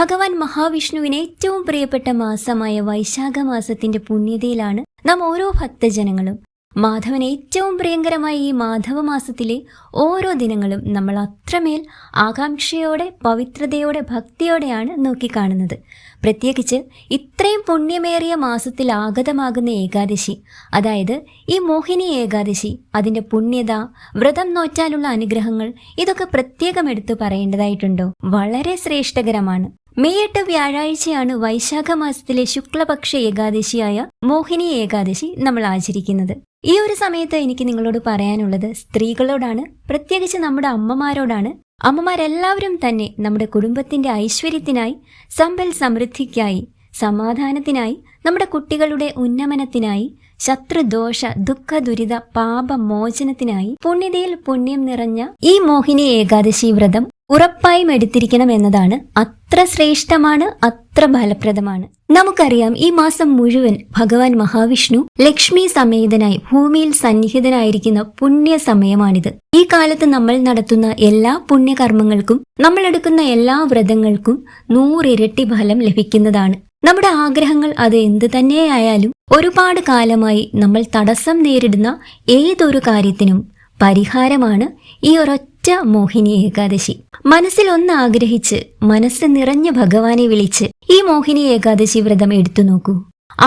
ഭഗവാൻ മഹാവിഷ്ണുവിന് ഏറ്റവും പ്രിയപ്പെട്ട മാസമായ വൈശാഖ മാസത്തിന്റെ പുണ്യതയിലാണ് നാം ഓരോ ഭക്തജനങ്ങളും. മാധവന് ഏറ്റവും പ്രിയങ്കരമായ ഈ മാധവ മാസത്തിലെ ഓരോ ദിനങ്ങളും നമ്മൾ അത്രമേൽ ആകാംക്ഷയോടെ പവിത്രതയോടെ ഭക്തിയോടെയാണ് നോക്കിക്കാണുന്നത്. പ്രത്യേകിച്ച് ഇത്രയും പുണ്യമേറിയ മാസത്തിൽ ആഗതമാകുന്ന ഏകാദശി അതായത് ഈ മോഹിനി ഏകാദശി അതിന്റെ പുണ്യത വ്രതം നോറ്റാലുള്ള അനുഗ്രഹങ്ങൾ ഇതൊക്കെ പ്രത്യേകം എടുത്തു പറയേണ്ടതായിട്ടുണ്ടോ? വളരെ ശ്രേഷ്ഠകരമാണ്. മെയ് എട്ട് വ്യാഴാഴ്ചയാണ് വൈശാഖ മാസത്തിലെ ശുക്ലപക്ഷ ഏകാദശിയായ മോഹിനി ഏകാദശി നമ്മൾ ആചരിക്കുന്നത്. ഈ ഒരു സമയത്ത് എനിക്ക് നിങ്ങളോട് പറയാനുള്ളത് സ്ത്രീകളോടാണ് പ്രത്യേകിച്ച് നമ്മുടെ അമ്മമാരോടാണ്. അമ്മമാരെല്ലാവരും തന്നെ നമ്മുടെ കുടുംബത്തിന്റെ ഐശ്വര്യത്തിനായി സമ്പൽ സമൃദ്ധിക്കായി സമാധാനത്തിനായി നമ്മുടെ കുട്ടികളുടെ ഉന്നമനത്തിനായി ശത്രുദോഷ ദുഃഖ ദുരിത പാപ മോചനത്തിനായി പുണ്യതയിൽ പുണ്യം നിറഞ്ഞ ഈ മോഹിനി ഏകാദശി വ്രതം ഉറപ്പായും എടുത്തിരിക്കണം എന്നതാണ് അത്ര ശ്രേഷ്ഠമാണ് അത്ര ഫലപ്രദമാണ്. നമുക്കറിയാം ഈ മാസം മുഴുവൻ ഭഗവാൻ മഹാവിഷ്ണു ലക്ഷ്മി സമേതനായി ഭൂമിയിൽ സന്നിഹിതനായിരിക്കുന്ന പുണ്യ സമയമാണിത്. ഈ കാലത്ത് നമ്മൾ നടത്തുന്ന എല്ലാ പുണ്യകർമ്മങ്ങൾക്കും നമ്മൾ എടുക്കുന്ന എല്ലാ വ്രതങ്ങൾക്കും നൂറിരട്ടി ഫലം ലഭിക്കുന്നതാണ്. നമ്മുടെ ആഗ്രഹങ്ങൾ അത് എന്ത് തന്നെയായാലും ഒരുപാട് കാലമായി നമ്മൾ തടസ്സം നേരിടുന്ന ഏതൊരു കാര്യത്തിനും പരിഹാരമാണ് ഈ ഒരൊറ്റ മോഹിനി ഏകാദശി. മനസ്സിൽ ഒന്ന് ആഗ്രഹിച്ച് മനസ്സ് നിറഞ്ഞ ഭഗവാനെ വിളിച്ച് ഈ മോഹിനി ഏകാദശി വ്രതം എടുത്തു നോക്കൂ.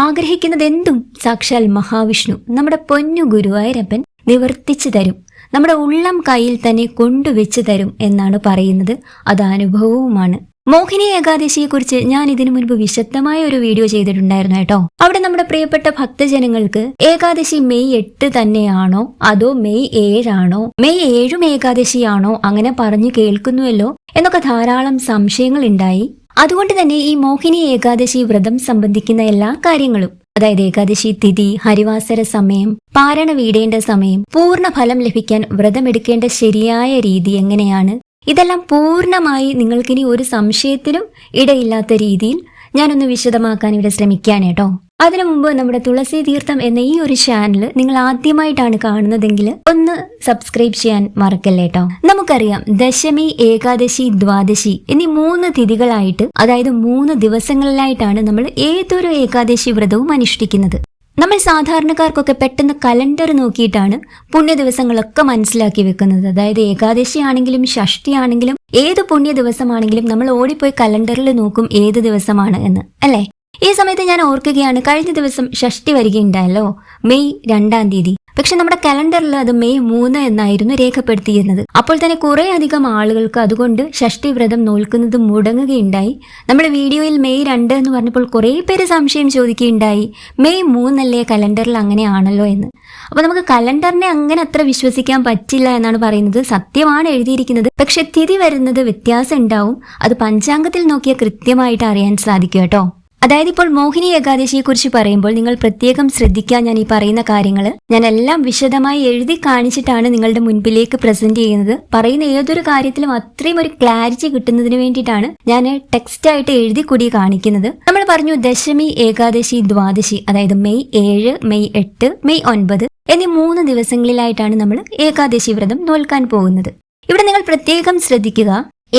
ആഗ്രഹിക്കുന്നതെന്തും സാക്ഷാൽ മഹാവിഷ്ണു നമ്മുടെ പൊന്നു ഗുരുവായൂരപ്പൻ നിവർത്തിച്ചു തരും. നമ്മുടെ ഉള്ളം കയ്യിൽ തന്നെ കൊണ്ടുവച്ചു തരും എന്നാണ് പറയുന്നത്. അത് അനുഭവവുമാണ്. മോഹിനി ഏകാദശിയെ കുറിച്ച് ഞാൻ ഇതിനു മുൻപ് വിശദമായ ഒരു വീഡിയോ ചെയ്തിട്ടുണ്ടായിരുന്നു കേട്ടോ. അവിടെ നമ്മുടെ പ്രിയപ്പെട്ട ഭക്തജനങ്ങൾക്ക് ഏകാദശി മെയ് എട്ട് തന്നെയാണോ? അതോ മെയ് ഏഴാണോ? മെയ് ഏഴും ഏകാദശിയാണോ? അങ്ങനെ പറഞ്ഞു കേൾക്കുന്നുവല്ലോ എന്നൊക്കെ ധാരാളം സംശയങ്ങൾ ഉണ്ടായി. അതുകൊണ്ട് തന്നെ ഈ മോഹിനി ഏകാദശി വ്രതം സംബന്ധിക്കുന്ന എല്ലാ കാര്യങ്ങളും അതായത് ഏകാദശി തിഥി ഹരിവാസര സമയം പാരണ വീടേണ്ട സമയം പൂർണ ഫലം ലഭിക്കാൻ വ്രതമെടുക്കേണ്ട ശരിയായ രീതി എങ്ങനെയാണ്? ഇതെല്ലാം പൂർണമായി നിങ്ങൾക്കിനി ഒരു സംശയത്തിനും ഇടയില്ലാത്ത രീതിയിൽ ഞാനൊന്ന് വിശദമാക്കാൻ ഇവിടെ ശ്രമിക്കുകയാണ് കേട്ടോ. അതിനു മുമ്പ് നമ്മുടെ തുളസി തീർത്ഥം എന്ന ഈ ഒരു ചാനൽ നിങ്ങൾ ആദ്യമായിട്ടാണ് കാണുന്നതെങ്കിൽ ഒന്ന് സബ്സ്ക്രൈബ് ചെയ്യാൻ മറക്കല്ലേ കേട്ടോ. നമുക്കറിയാം ദശമി ഏകാദശി ദ്വാദശി എന്നീ മൂന്ന് തിഥികളായിട്ട് അതായത് മൂന്ന് ദിവസങ്ങളിലായിട്ടാണ് നമ്മൾ ഏതൊരു ഏകാദശി വ്രതവും അനുഷ്ഠിക്കുന്നത്. നമ്മൾ സാധാരണക്കാർക്കൊക്കെ പെട്ടെന്ന് കലണ്ടർ നോക്കിയിട്ടാണ് പുണ്യ ദിവസങ്ങളൊക്കെ മനസ്സിലാക്കി വെക്കുന്നത്. അതായത് ഏകാദശി ആണെങ്കിലും ഷഷ്ടി ആണെങ്കിലും ഏത് പുണ്യ ദിവസമാണെങ്കിലും നമ്മൾ ഓടിപ്പോയി കലണ്ടറിൽ നോക്കും ഏത് ദിവസമാണ് എന്ന് അല്ലേ? ഈ സമയത്ത് ഞാൻ ഓർക്കുകയാണ് കഴിഞ്ഞ ദിവസം ഷഷ്ടി വരികയുണ്ടായല്ലോ മെയ് രണ്ടാം തീയതി. പക്ഷെ നമ്മുടെ കലണ്ടറിൽ അത് മെയ് മൂന്ന് എന്നായിരുന്നു രേഖപ്പെടുത്തിയിരുന്നത്. അപ്പോൾ തന്നെ കുറെ അധികം ആളുകൾക്ക് അതുകൊണ്ട് ഷഷ്ടി വ്രതം നോൽക്കുന്നത് മുടങ്ങുകയുണ്ടായി. നമ്മുടെ വീഡിയോയിൽ മെയ് രണ്ട് എന്ന് പറഞ്ഞപ്പോൾ കുറേ പേര് സംശയം ചോദിക്കുകയുണ്ടായി. മെയ് മൂന്നല്ലേ കലണ്ടറിൽ അങ്ങനെയാണല്ലോ എന്ന്. അപ്പോൾ നമുക്ക് കലണ്ടറിനെ അങ്ങനെ അത്ര വിശ്വസിക്കാൻ പറ്റില്ല എന്നാണ് പറയുന്നത്. സത്യമാണ് എഴുതിയിരിക്കുന്നത്. പക്ഷെ തിഥി വരുന്നത് വ്യത്യാസം ഉണ്ടാവും. അത് പഞ്ചാംഗത്തിൽ നോക്കിയാൽ കൃത്യമായിട്ട് അറിയാൻ സാധിക്കും കേട്ടോ. അതായത് ഇപ്പോൾ മോഹിനി ഏകാദശിയെ കുറിച്ച് പറയുമ്പോൾ നിങ്ങൾ പ്രത്യേകം ശ്രദ്ധിക്കാൻ ഞാൻ ഈ പറയുന്ന കാര്യങ്ങൾ ഞാൻ എല്ലാം വിശദമായി എഴുതി കാണിച്ചിട്ടാണ് നിങ്ങളുടെ മുൻപിലേക്ക് പ്രസന്റ് ചെയ്യുന്നത്. പറയുന്ന ഏതൊരു കാര്യത്തിലും അത്രയും ഒരു ക്ലാരിറ്റി കിട്ടുന്നതിന് വേണ്ടിയിട്ടാണ് ഞാൻ ടെക്സ്റ്റ് ആയിട്ട് എഴുതി കൂടി കാണിക്കുന്നത്. നമ്മൾ പറഞ്ഞു ദശമി ഏകാദശി ദ്വാദശി അതായത് മെയ് ഏഴ് മെയ് എട്ട് മെയ് ഒൻപത് എന്നീ മൂന്ന് ദിവസങ്ങളിലായിട്ടാണ് നമ്മൾ ഏകാദശി വ്രതം നോൽക്കാൻ പോകുന്നത്. ഇവിടെ നിങ്ങൾ പ്രത്യേകം ശ്രദ്ധിക്കുക.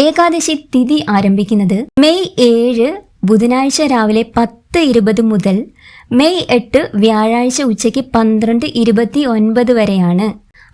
ഏകാദശി തിഥി ആരംഭിക്കുന്നത് മെയ് ഏഴ് ബുധനാഴ്ച രാവിലെ പത്ത് ഇരുപത് മുതൽ മെയ് എട്ട് വ്യാഴാഴ്ച ഉച്ചയ്ക്ക് പന്ത്രണ്ട് ഇരുപത്തി ഒൻപത് വരെയാണ്.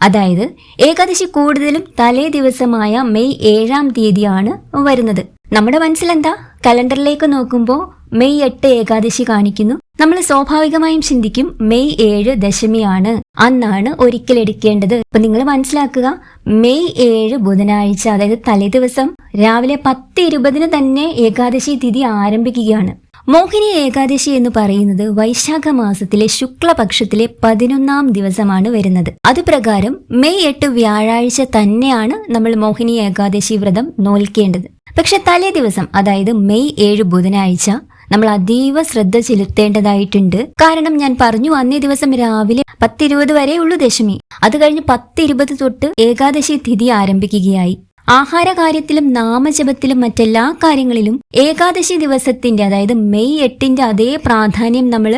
അതായത് ഏകാദശി കൂടുതലും തലേ ദിവസമായ മെയ് ഏഴാം തീയതിയാണ് വരുന്നത്. നമ്മുടെ മനസ്സിലെന്താ? കലണ്ടറിലേക്ക് നോക്കുമ്പോൾ മെയ് എട്ട് ഏകാദശി കാണിക്കുന്നു. നമ്മൾ സ്വാഭാവികമായും ചിന്തിക്കും മെയ് ഏഴ് ദശമിയാണ്. അന്നാണ് ഒരിക്കൽ എടുക്കേണ്ടത്. അപ്പൊ നിങ്ങൾ മനസ്സിലാക്കുക മെയ് ഏഴ് ബുധനാഴ്ച അതായത് തലേ ദിവസം രാവിലെ പത്ത് ഇരുപതിന് തന്നെ ഏകാദശി തിഥി ആരംഭിക്കുകയാണ്. മോഹിനി ഏകാദശി എന്ന് പറയുന്നത് വൈശാഖ മാസത്തിലെ ശുക്ലപക്ഷത്തിലെ പതിനൊന്നാം ദിവസമാണ് വരുന്നത്. അതുപ്രകാരം മെയ് എട്ട് വ്യാഴാഴ്ച തന്നെയാണ് നമ്മൾ മോഹിനി ഏകാദശി വ്രതം നോൽക്കേണ്ടത്. പക്ഷെ തലേ ദിവസം അതായത് മെയ് ഏഴ് ബുധനാഴ്ച നമ്മൾ അതീവ ശ്രദ്ധ ചെലുത്തേണ്ടതായിട്ടുണ്ട്. കാരണം ഞാൻ പറഞ്ഞു അന്നേ ദിവസം രാവിലെ പത്തിരുപത് വരെ ഉള്ളു ദശമി. അത് കഴിഞ്ഞ് പത്തിരുപത് തൊട്ട് ഏകാദശി തിഥി ആരംഭിക്കുകയായി. ആഹാര കാര്യത്തിലും നാമജപത്തിലും മറ്റെല്ലാ കാര്യങ്ങളിലും ഏകാദശി ദിവസത്തിന്റെ അതായത് മെയ് എട്ടിന്റെ അതേ പ്രാധാന്യം നമ്മൾ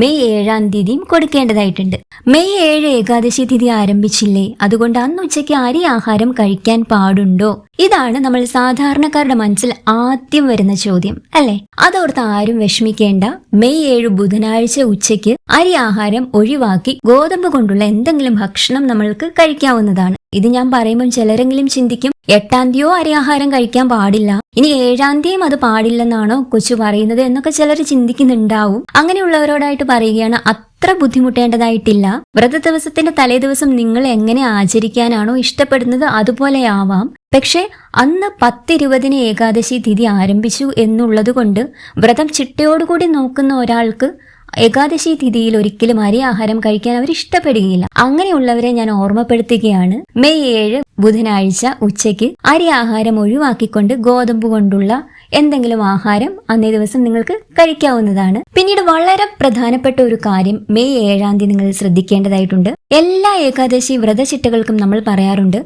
മെയ് ഏഴാം തീയതിയും കൊടുക്കേണ്ടതായിട്ടുണ്ട്. മെയ് ഏഴ് ഏകാദശി തിഥി ആരംഭിച്ചില്ലേ? അതുകൊണ്ട് അന്ന് ഉച്ചയ്ക്ക് അരി ആഹാരം കഴിക്കാൻ പാടുണ്ടോ? ഇതാണ് നമ്മൾ സാധാരണക്കാരുടെ മനസ്സിൽ ആദ്യം വരുന്ന ചോദ്യം അല്ലെ? അതോർത്ത് ആരും വിഷമിക്കേണ്ട. മെയ് ഏഴ് ബുധനാഴ്ച ഉച്ചയ്ക്ക് അരി ആഹാരം ഒഴിവാക്കി ഗോതമ്പ് കൊണ്ടുള്ള എന്തെങ്കിലും ഭക്ഷണം നമ്മൾക്ക് കഴിക്കാവുന്നതാണ്. ഇത് ഞാൻ പറയുമ്പം ചിലരെങ്കിലും ചിന്തിക്കും എട്ടാം തീയോ അരിയാഹാരം കഴിക്കാൻ പാടില്ല. ഇനി ഏഴാം തീയും അത് പാടില്ലെന്നാണോ കൊച്ചു പറയുന്നത് എന്നൊക്കെ ചിലർ ചിന്തിക്കുന്നുണ്ടാവും. അങ്ങനെയുള്ളവരോടായിട്ട് പറയുകയാണ് അത്ര ബുദ്ധിമുട്ടേണ്ടതായിട്ടില്ല. വ്രത ദിവസത്തിന്റെ തലേ ദിവസം നിങ്ങൾ എങ്ങനെ ആചരിക്കാനാണോ ഇഷ്ടപ്പെടുന്നത് അതുപോലെയാവാം. പക്ഷേ അന്ന് പത്തിരുപതിന് ഏകാദശി തിഥി ആരംഭിച്ചു എന്നുള്ളത് കൊണ്ട് വ്രതം ചിട്ടയോടുകൂടി നോക്കുന്ന ഒരാൾക്ക് ഏകാദശി തിഥിയിൽ ഒരിക്കലും അരി ആഹാരം കഴിക്കാൻ അവർ ഇഷ്ടപ്പെടുകയില്ല. അങ്ങനെയുള്ളവരെ ഞാൻ ഓർമ്മപ്പെടുത്തുകയാണ്. മെയ് ഏഴ് ബുധനാഴ്ച ഉച്ചയ്ക്ക് അരി ആഹാരം ഒഴിവാക്കിക്കൊണ്ട് ഗോതമ്പ് കൊണ്ടുള്ള എന്തെങ്കിലും ആഹാരം അന്നേ ദിവസം നിങ്ങൾക്ക് കഴിക്കാവുന്നതാണ്. പിന്നീട് വളരെ പ്രധാനപ്പെട്ട ഒരു കാര്യം മെയ് ഏഴാം തീയതി നിങ്ങൾ ശ്രദ്ധിക്കേണ്ടതായിട്ടുണ്ട്. എല്ലാ ഏകാദശി വ്രതചിട്ടകൾക്കും നമ്മൾ പറയാറുണ്ട്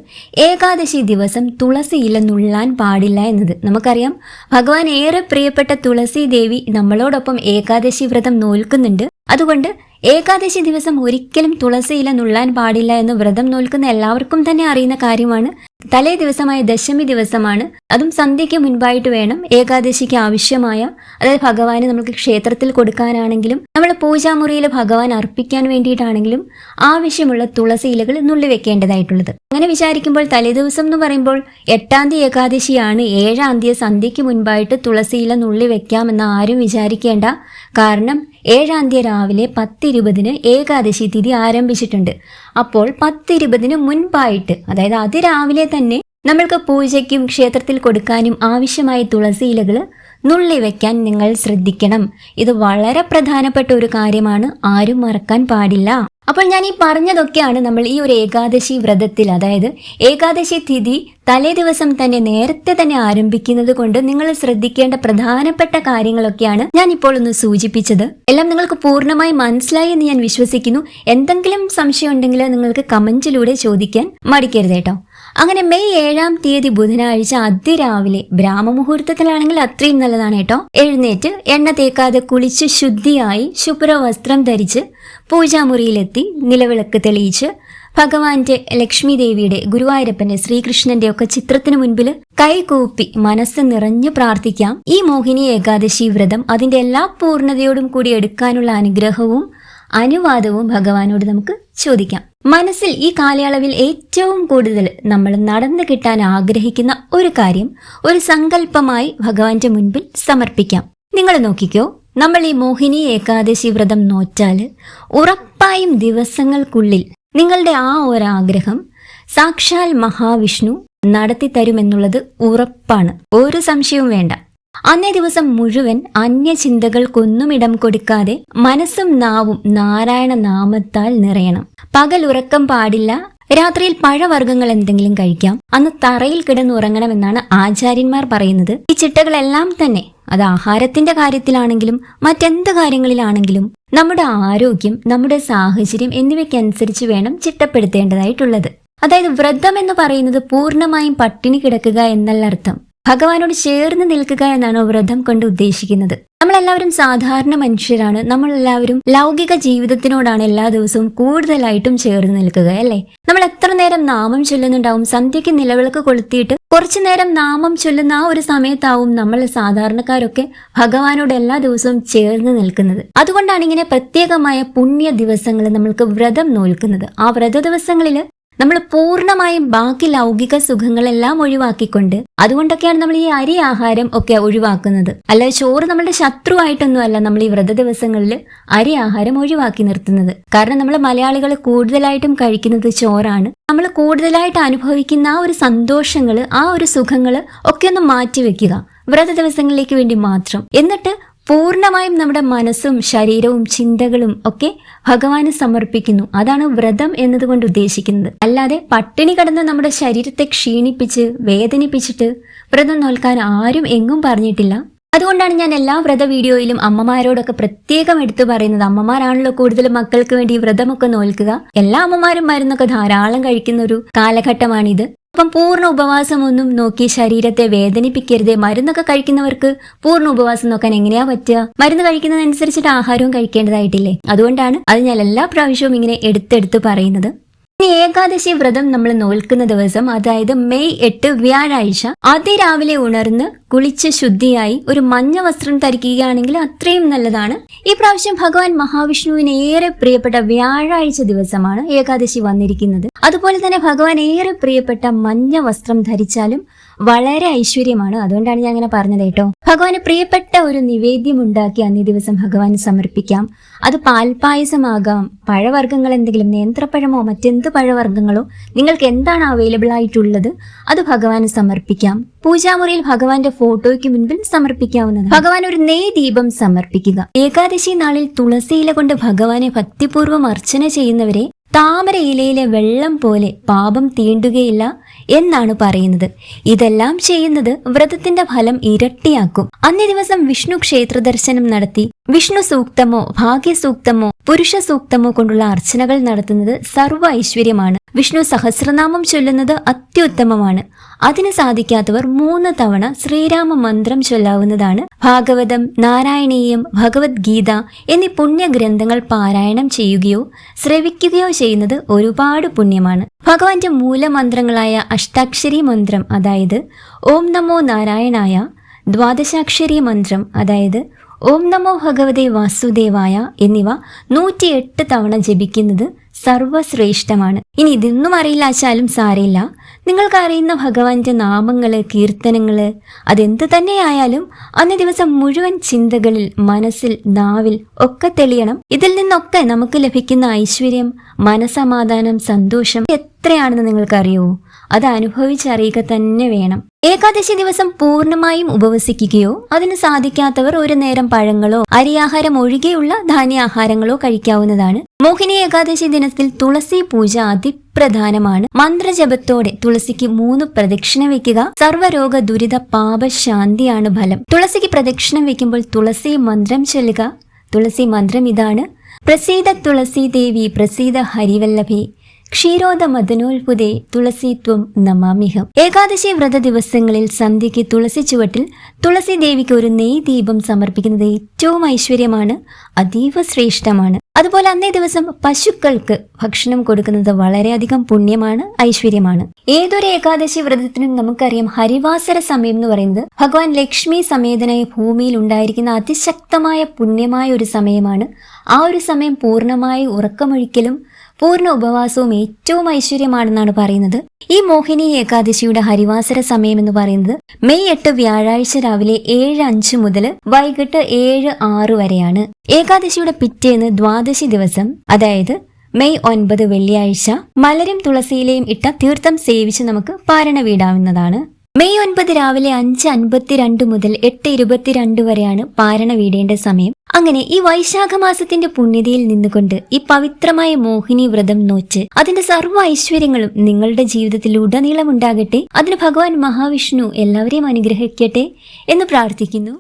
ഏകാദശി ദിവസം തുളസി ഇല നുള്ളാൻ പാടില്ല എന്നത്. നമുക്കറിയാം ഭഗവാൻ ഏറെ പ്രിയപ്പെട്ട തുളസി ദേവി നമ്മളോടൊപ്പം ഏകാദശി വ്രതം നോൽക്കുന്നുണ്ട്. അതുകൊണ്ട് ഏകാദശി ദിവസം ഒരിക്കലും തുളസി ഇല നുള്ളാൻ പാടില്ല എന്ന് വ്രതം നോൽക്കുന്ന എല്ലാവർക്കും തന്നെ അറിയുന്ന കാര്യമാണ്. തലേ ദിവസമായ ദശമി ദിവസമാണ്. അതും സന്ധ്യയ്ക്ക് മുൻപായിട്ട് വേണം ഏകാദശിക്ക് ആവശ്യമായ അതായത് ഭഗവാന് നമുക്ക് ക്ഷേത്രത്തിൽ കൊടുക്കാനാണെങ്കിലും നമ്മൾ പൂജാമുറിയിൽ ഭഗവാൻ അർപ്പിക്കാൻ വേണ്ടിയിട്ടാണെങ്കിലും ആവശ്യമുള്ള തുളസി ഇലകൾ നുള്ളി വെക്കേണ്ടതായിട്ടുള്ളത്. അങ്ങനെ വിചാരിക്കുമ്പോൾ തലേ ദിവസം എന്ന് പറയുമ്പോൾ എട്ടാം തീയതി ഏകാദശിയാണ്. ഏഴാം തീയതി സന്ധ്യയ്ക്ക് മുൻപായിട്ട് തുളസി ഇല നുള്ളി വെക്കാമെന്ന് ആരും വിചാരിക്കേണ്ട. കാരണം ഏഴാം തീയതി രാവിലെ പത്തിരുപതിന് ഏകാദശി തിഥി ആരംഭിച്ചിട്ടുണ്ട്. അപ്പോൾ പത്തിരുപതിന് മുൻപായിട്ട് അതായത് അതിരാവിലെ തന്നെ നമ്മൾക്ക് പൂജയ്ക്കും ക്ഷേത്രത്തിൽ കൊടുക്കാനും ആവശ്യമായ തുളസി ഇലകൾ നുള്ളി വയ്ക്കാൻ നിങ്ങൾ ശ്രദ്ധിക്കണം. ഇത് വളരെ പ്രധാനപ്പെട്ട ഒരു കാര്യമാണ്. ആരും മറക്കാൻ പാടില്ല. അപ്പോൾ ഞാൻ ഈ പറഞ്ഞതൊക്കെയാണ് നമ്മൾ ഈ ഒരു ഏകാദശി വ്രതത്തിൽ അതായത് ഏകാദശി തിഥി തലേ ദിവസം തന്നെ നേരത്തെ തന്നെ ആരംഭിക്കുന്നത് കൊണ്ട് നിങ്ങൾ ശ്രദ്ധിക്കേണ്ട പ്രധാനപ്പെട്ട കാര്യങ്ങളൊക്കെയാണ് ഞാൻ ഇപ്പോൾ ഒന്ന് സൂചിപ്പിച്ചത്. എല്ലാം നിങ്ങൾക്ക് പൂർണമായി മനസ്സിലായി എന്ന് ഞാൻ വിശ്വസിക്കുന്നു. എന്തെങ്കിലും സംശയം ഉണ്ടെങ്കിൽ നിങ്ങൾക്ക് കമന്റിലൂടെ ചോദിക്കാൻ മടിക്കരുത് കേട്ടോ. അങ്ങനെ മെയ് ഏഴാം തീയതി ബുധനാഴ്ച അതിരാവിലെ ബ്രാഹ്മമുഹൂർത്തത്തിലാണെങ്കിൽ അത്രയും നല്ലതാണ് കേട്ടോ. എഴുന്നേറ്റ് എണ്ണ തേക്കാതെ കുളിച്ച് ശുദ്ധിയായി ശുഭ്രവസ്ത്രം ധരിച്ച് പൂജാമുറിയിലെത്തി നിലവിളക്ക് തെളിയിച്ച് ഭഗവാന്റെ ലക്ഷ്മി ദേവിയുടെ ഗുരുവായൂരപ്പന്റെ ശ്രീകൃഷ്ണന്റെ ഒക്കെ ചിത്രത്തിന് മുൻപിൽ കൈകൂപ്പി മനസ്സ് നിറഞ്ഞു പ്രാർത്ഥിക്കാം. ഈ മോഹിനി ഏകാദശി വ്രതം അതിന്റെ എല്ലാ പൂർണതയോടും കൂടി എടുക്കാനുള്ള അനുഗ്രഹവും അനുവാദവും ഭഗവാനോട് നമുക്ക് ചോദിക്കാം. മനസ്സിൽ ഈ കാലയളവിൽ ഏറ്റവും കൂടുതൽ നമ്മൾ നടന്നു കിട്ടാൻ ആഗ്രഹിക്കുന്ന ഒരു കാര്യം ഒരു സങ്കല്പമായി ഭഗവാന്റെ മുൻപിൽ സമർപ്പിക്കാം. നിങ്ങൾ നോക്കിക്കോ നമ്മൾ ഈ മോഹിനി ഏകാദശി വ്രതം നോറ്റാൽ ഉറപ്പായും ദിവസങ്ങൾക്കുള്ളിൽ നിങ്ങളുടെ ആ ഒരാഗ്രഹം സാക്ഷാൽ മഹാവിഷ്ണു നടത്തി തരുമെന്നുള്ളത് ഉറപ്പാണ്. ഒരു സംശയവും വേണ്ട. അന്നേ ദിവസം മുഴുവൻ അന്യചിന്തകൾക്കൊന്നും ഇടം കൊടുക്കാതെ മനസ്സും നാവും നാരായണ നാമത്താൽ നിറയണം. പകൽ ഉറക്കം പാടില്ല. രാത്രിയിൽ പഴവർഗങ്ങൾ എന്തെങ്കിലും കഴിക്കാം. അന്ന് തറയിൽ കിടന്നുറങ്ങണമെന്നാണ് ആചാര്യന്മാർ പറയുന്നത്. ഈ ചിട്ടകളെല്ലാം തന്നെ അത് ആഹാരത്തിന്റെ കാര്യത്തിലാണെങ്കിലും മറ്റെന്ത് കാര്യങ്ങളിലാണെങ്കിലും നമ്മുടെ ആരോഗ്യം നമ്മുടെ സാഹചര്യം എന്നിവയ്ക്കനുസരിച്ച് വേണം ചിട്ടപ്പെടുത്തേണ്ടതായിട്ടുള്ളത്. അതായത് വ്രതം എന്ന് പറയുന്നത് പൂർണമായും പട്ടിണി കിടക്കുക എന്നല്ല അർത്ഥം. ഭഗവാനോട് ചേർന്ന് നിൽക്കുക എന്നാണ് വ്രതം കൊണ്ട് ഉദ്ദേശിക്കുന്നത്. നമ്മളെല്ലാവരും സാധാരണ മനുഷ്യരാണ്. നമ്മളെല്ലാവരും ലൗകിക ജീവിതത്തിനോടാണ് എല്ലാ ദിവസവും കൂടുതലായിട്ടും ചേർന്ന് നിൽക്കുക അല്ലേ? നമ്മൾ എത്ര നേരം നാമം ചൊല്ലുന്നുണ്ടാവും? സന്ധ്യയ്ക്ക് നിലവിളക്ക് കൊളുത്തിയിട്ട് കുറച്ചു നേരം നാമം ചൊല്ലുന്ന ആ ഒരു സമയത്താവും നമ്മൾ സാധാരണക്കാരൊക്കെ ഭഗവാനോട് എല്ലാ ദിവസവും ചേർന്ന് നിൽക്കുന്നത്. അതുകൊണ്ടാണ് ഇങ്ങനെ പ്രത്യേകമായ പുണ്യ ദിവസങ്ങൾ നമ്മൾക്ക് വ്രതം നോൽക്കുന്നത്. ആ വ്രത ദിവസങ്ങളിൽ നമ്മൾ പൂർണമായും ബാക്കി ലൗകിക സുഖങ്ങളെല്ലാം ഒഴിവാക്കിക്കൊണ്ട് അതുകൊണ്ടൊക്കെയാണ് നമ്മൾ ഈ അരി ആഹാരം ഒക്കെ ഒഴിവാക്കുന്നത്. അല്ല ചോറ് നമ്മളുടെ ശത്രുവായിട്ടൊന്നും അല്ല നമ്മൾ ഈ വ്രത ദിവസങ്ങളിൽ അരി ആഹാരം ഒഴിവാക്കി നിർത്തുന്നത്. കാരണം നമ്മൾ മലയാളികൾ കൂടുതലായിട്ടും കഴിക്കുന്നത് ചോറാണ്. നമ്മൾ കൂടുതലായിട്ട് അനുഭവിക്കുന്ന ആ ഒരു സന്തോഷങ്ങൾ ആ ഒരു സുഖങ്ങൾ ഒക്കെ ഒന്ന് മാറ്റിവെക്കുക. വ്രത ദിവസങ്ങളിലേക്ക് വേണ്ടി മാത്രം. എന്നിട്ട് പൂർണമായും നമ്മുടെ മനസ്സും ശരീരവും ചിന്തകളും ഒക്കെ ഭഗവാന് സമർപ്പിക്കുന്നു. അതാണ് വ്രതം എന്നതുകൊണ്ട് ഉദ്ദേശിക്കുന്നത്. അല്ലാതെ പട്ടിണി കടന്ന് നമ്മുടെ ശരീരത്തെ ക്ഷീണിപ്പിച്ച് വേദനിപ്പിച്ചിട്ട് വ്രതം നോൽക്കാൻ ആരും എങ്ങും പറഞ്ഞിട്ടില്ല. അതുകൊണ്ടാണ് ഞാൻ എല്ലാ വ്രത വീഡിയോയിലും അമ്മമാരോടൊക്കെ പ്രത്യേകം എടുത്തു പറയുന്നത്. അമ്മമാരാണല്ലോ കൂടുതൽ മക്കൾക്ക് വേണ്ടി വ്രതമൊക്കെ നോൽക്കുക. എല്ലാ അമ്മമാരും മരുന്നൊക്കെ ധാരാളം കഴിക്കുന്ന ഒരു കാലഘട്ടമാണിത്. അപ്പം പൂർണ ഉപവാസമൊന്നും നോക്കി ശരീരത്തെ വേദനിപ്പിക്കരുത്. മരുന്നൊക്കെ കഴിക്കുന്നവർക്ക് പൂർണ ഉപവാസം നോക്കാൻ എങ്ങനെയാ പറ്റുക? മരുന്ന് കഴിക്കുന്നതനുസരിച്ചിട്ട് ആഹാരവും കഴിക്കേണ്ടതായിട്ടില്ലേ? അതുകൊണ്ടാണ് അത് ഞാൻ എല്ലാ പ്രാവശ്യവും ഇങ്ങനെ എടുത്തെടുത്ത് പറയുന്നത്. ഏകാദശി വ്രതം നമ്മൾ നോൽക്കുന്ന ദിവസം അതായത് മെയ് എട്ട് വ്യാഴാഴ്ച അതിരാവിലെ ഉണർന്ന് കുളിച്ച് ശുദ്ധിയായി ഒരു മഞ്ഞ വസ്ത്രം ധരിക്കുകയാണെങ്കിൽ അത്രയും നല്ലതാണ്. ഈ പ്രാവശ്യം ഭഗവാൻ മഹാവിഷ്ണുവിന് ഏറെ പ്രിയപ്പെട്ട വ്യാഴാഴ്ച ദിവസമാണ് ഏകാദശി വന്നിരിക്കുന്നത്. അതുപോലെ തന്നെ ഭഗവാൻ ഏറെ പ്രിയപ്പെട്ട മഞ്ഞ വസ്ത്രം ധരിച്ചാലും വളരെ ഐശ്വര്യമാണ്. അതുകൊണ്ടാണ് ഞാൻ അങ്ങനെ പറഞ്ഞത് കേട്ടോ. ഭഗവാന് പ്രിയപ്പെട്ട ഒരു നിവേദ്യം ഉണ്ടാക്കി അന്നേ ദിവസം ഭഗവാന് സമർപ്പിക്കാം. അത് പാൽപായസമാകാം. പഴവർഗങ്ങൾ എന്തെങ്കിലും നേന്ത്രപ്പഴമോ മറ്റെന്ത് പഴവർഗങ്ങളോ നിങ്ങൾക്ക് എന്താണ് അവൈലബിൾ ആയിട്ടുള്ളത് അത് ഭഗവാന് സമർപ്പിക്കാം. പൂജാമുറിയിൽ ഭഗവാന്റെ ഫോട്ടോയ്ക്ക് മുൻപിൽ സമർപ്പിക്കാവുന്നത് ഭഗവാൻ ഒരു നെയ് ദീപം സമർപ്പിക്കുക. ഏകാദശി നാളിൽ തുളസിയില കൊണ്ട് ഭഗവാനെ ഭക്തിപൂർവം അർച്ചന ചെയ്യുന്നവരെ താമര ഇലയിലെ വെള്ളം പോലെ പാപം തീണ്ടുകയില്ല എന്നാണ് പറയുന്നത്. ഇതെല്ലാം ചെയ്യുന്നത് വ്രതത്തിന്റെ ഫലം ഇരട്ടിയാക്കും. അന്നേ ദിവസം വിഷ്ണു ക്ഷേത്ര ദർശനം നടത്തി. വിഷ്ണു സൂക്തമോ ഭാഗ്യസൂക്തമോ പുരുഷ സൂക്തമോ കൊണ്ടുള്ള അർച്ചനകൾ നടത്തുന്നത് സർവ ഐശ്വര്യമാണ്. വിഷ്ണു സഹസ്രനാമം ചൊല്ലുന്നത് അത്യുത്തമമാണ്. അതിന് സാധിക്കാത്തവർ മൂന്ന് തവണ ശ്രീരാമ മന്ത്രം ചൊല്ലാവുന്നതാണ്. ഭാഗവതം നാരായണീയം ഭഗവത്ഗീത എന്നീ പുണ്യഗ്രന്ഥങ്ങൾ പാരായണം ചെയ്യുകയോ ശ്രവിക്കുകയോ ചെയ്യുന്നത് ഒരുപാട് പുണ്യമാണ്. ഭഗവാന്റെ മൂലമന്ത്രങ്ങളായ അഷ്ടാക്ഷരി മന്ത്രം അതായത് ഓം നമോ നാരായണായ ദ്വാദശാക്ഷരി മന്ത്രം അതായത് ഓം നമോ ഭഗവതേ വാസുദേവായ എന്നിവ നൂറ്റിയെട്ട് തവണ ജപിക്കുന്നത് സർവശ്രേഷ്ഠമാണ് ഇനി ഇതൊന്നും അറിയില്ലാച്ചാലും സാരയില്ല നിങ്ങൾക്ക് അറിയുന്ന ഭഗവാന്റെ നാമങ്ങൾ കീർത്തനങ്ങൾ അതെന്ത് തന്നെയായാലും അന്നേ ദിവസം മുഴുവൻ ചിന്തകളിൽ മനസ്സിൽ നാവിൽ ഒക്കെ തെളിയണം. ഇതിൽ നിന്നൊക്കെ നമുക്ക് ലഭിക്കുന്ന ഐശ്വര്യം മനസമാധാനം സന്തോഷം എത്രയാണെന്ന് നിങ്ങൾക്കറിയോ? അത് അനുഭവിച്ചറിയുക തന്നെ വേണം. ഏകാദശി ദിവസം പൂർണമായും ഉപവസിക്കുകയോ അതിന് സാധിക്കാത്തവർ ഒരു നേരം പഴങ്ങളോ അരിയാഹാരം ഒഴികെയുള്ള ധാന്യാഹാരങ്ങളോ കഴിക്കാവുന്നതാണ്. മോഹിനി ഏകാദശി ദിനത്തിൽ തുളസി പൂജ അതിപ്രധാനമാണ്. മന്ത്രജപത്തോടെ തുളസിക്ക് മൂന്ന് പ്രദക്ഷിണം വെക്കുക. സർവരോഗ ദുരിത പാപശാന്തിയാണ് ഫലം. തുളസിക്ക് പ്രദക്ഷിണം വെക്കുമ്പോൾ തുളസി മന്ത്രം ചൊല്ലുക. തുളസി മന്ത്രം ഇതാണ്. പ്രസീത തുളസി ദേവി പ്രസീത ഹരിവല്ലഭി ക്ഷീരോദ മദനോത്ഭുതേ തുളസിത്വം നമാമിഹം. ഏകാദശി വ്രത ദിവസങ്ങളിൽ സന്ധ്യയ്ക്ക് തുളസി ചുവട്ടിൽ തുളസി ദേവിക്ക് ഒരു നെയ് ദീപം സമർപ്പിക്കുന്നത് ഏറ്റവും ഐശ്വര്യമാണ് അതീവ ശ്രേഷ്ഠമാണ്. അതുപോലെ അന്നേ ദിവസം പശുക്കൾക്ക് ഭക്ഷണം കൊടുക്കുന്നത് വളരെയധികം പുണ്യമാണ് ഐശ്വര്യമാണ്. ഏതൊരു ഏകാദശി വ്രതത്തിനും നമുക്കറിയാം ഹരിവാസര സമയം എന്ന് പറയുന്നത് ഭഗവാൻ ലക്ഷ്മി സമേതനായ ഭൂമിയിൽ ഉണ്ടായിരിക്കുന്ന അതിശക്തമായ പുണ്യമായ ഒരു സമയമാണ്. ആ ഒരു സമയം പൂർണമായി ഉറക്കമൊഴിക്കലും പൂർണ ഉപവാസവും ഏറ്റവും ഐശ്വര്യമാണെന്നാണ് പറയുന്നത്. ഈ മോഹിനി ഏകാദശിയുടെ ഹരിവാസര സമയം എന്ന് പറയുന്നത് മെയ് എട്ട് വ്യാഴാഴ്ച രാവിലെ ഏഴ് അഞ്ച് മുതൽ വൈകിട്ട് ഏഴ് ആറ് വരെയാണ്. ഏകാദശിയുടെ പിറ്റേന്ന് ദ്വാദശി ദിവസം അതായത് മെയ് ഒൻപത് വെള്ളിയാഴ്ച മലരും തുളസിയിലെയും ഇട്ട തീർത്ഥം സേവിച്ച് നമുക്ക് പാരണ വീടാവുന്നതാണ്. മെയ് ഒൻപത് രാവിലെ അഞ്ച് അൻപത്തിരണ്ട് മുതൽ എട്ട് ഇരുപത്തിരണ്ട് വരെയാണ് പാരണ വീടേണ്ട സമയം. അങ്ങനെ ഈ വൈശാഖ മാസത്തിന്റെ പുണ്യതയിൽ നിന്നുകൊണ്ട് ഈ പവിത്രമായ മോഹിനി വ്രതം നോച്ച് അതിന്റെ സർവ ഐശ്വര്യങ്ങളും നിങ്ങളുടെ ജീവിതത്തിൽ ഉടനീളം ഉണ്ടാകട്ടെ അതിന് ഭഗവാൻ മഹാവിഷ്ണു എല്ലാവരെയും അനുഗ്രഹിക്കട്ടെ എന്ന് പ്രാർത്ഥിക്കുന്നു.